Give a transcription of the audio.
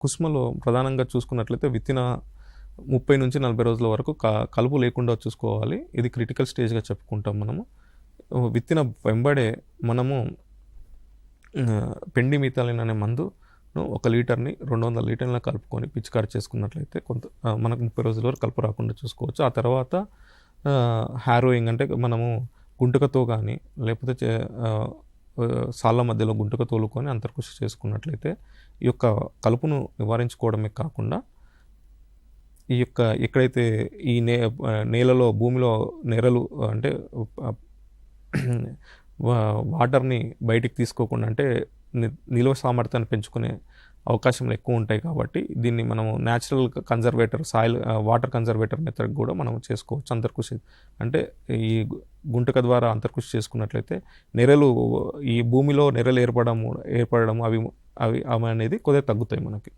కుసుమలో ప్రధానంగా చూసుకున్నట్లయితే విత్తిన ముప్పై నుంచి నలభై రోజుల వరకు క- కలుపు లేకుండా చూసుకోవాలి. ఇది క్రిటికల్ స్టేజ్గా చెప్పుకుంటాం మనము. విత్తిన వెంబడే మనము పెండి మితాలిన్ అనే మందును ఒక లీటర్ని రెండు వందల లీటర్ల కలుపుకొని పిచికారి చేసుకున్నట్లయితే కొంత మనకు ముప్పై రోజుల వరకు కలుపు రాకుండా చూసుకోవచ్చు. ఆ తర్వాత హ్యారోయింగ్ అంటే మనము గుంటకతో కానీ లేకపోతే చే- సాళ్ళ మధ్యలో గుంటక తోలుకొని అంతర్కృషి చేసుకున్నట్లయితే ఈ యొక్క కలుపును నివారించుకోవడమే కాకుండా ఈ యొక్క ఎక్కడైతే ఈ నే నేలలో భూమిలో నెరలు అంటే వా- వాటర్ని బయటికి తీసుకోకుండా అంటే ని- నిల్వ సామర్థ్యాన్ని పెంచుకునే అవకాశం ఎక్కువ ఉంటాయి కాబట్టి దీన్ని మనము natural conservator soil water conservator method కూడా మనం చేసుకోవచ్చు అంతర్కృషి. అంటే ఈ గుంటక ద్వారా అంతర్కృషి చేసుకున్నట్లయితే నెరలు ఈ భూమిలో నెరలు ఏర్పడము ఏర్పడడం అవి అవి అవి అనేది కొద్దిగా తగ్గుతాయి మనకి.